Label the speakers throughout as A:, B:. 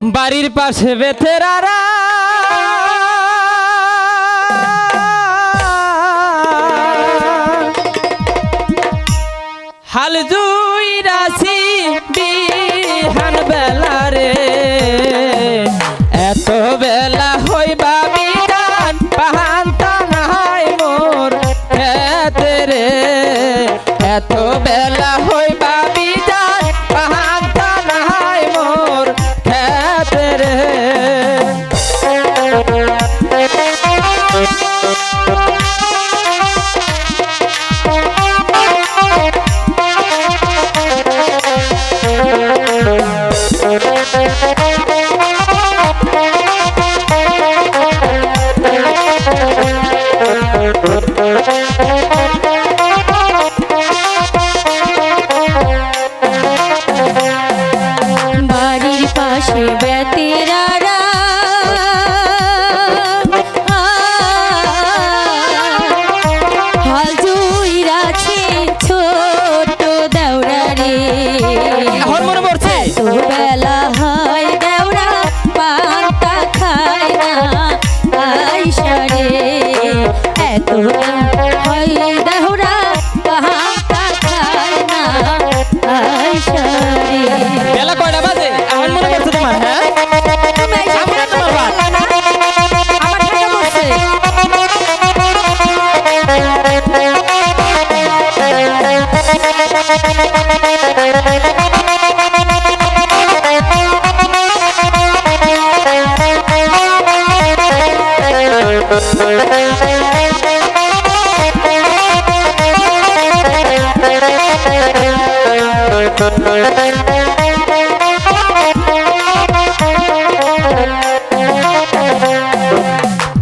A: বাড়ির পাশে বেতেরারা হাল দুই রাশি বিহান বেলা রে। এত বেলা হই বাবি জান পাহান তানাই মোর এত রে।
B: এত
A: বেলা
B: হই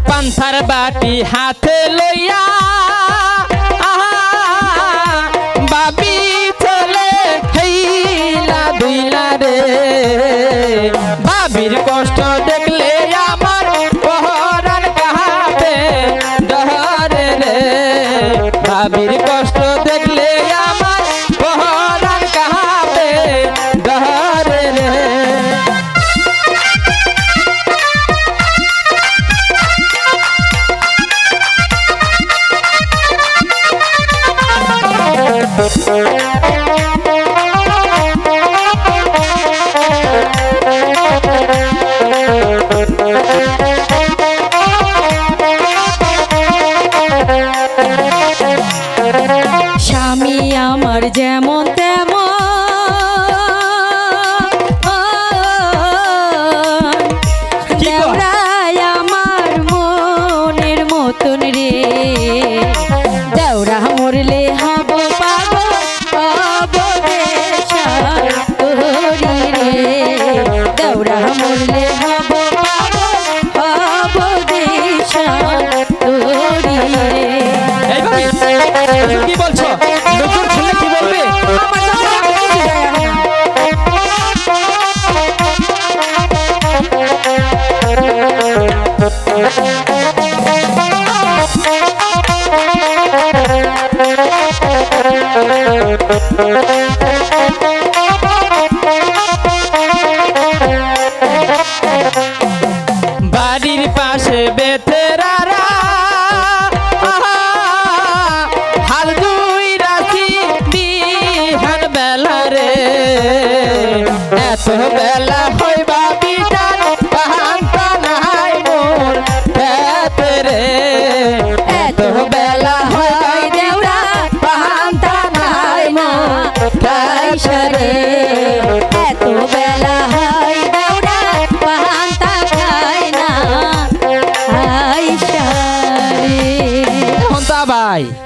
A: পান্থার বাটি হাতে লইয়া স্বামীর কষ্ট
B: স্বামী আমার যেমন তেমন
A: বাড়ির পাশে বেতেরারা হাল রাখি দিহান বেলা রে। বেলা হয় বাবিটা Pai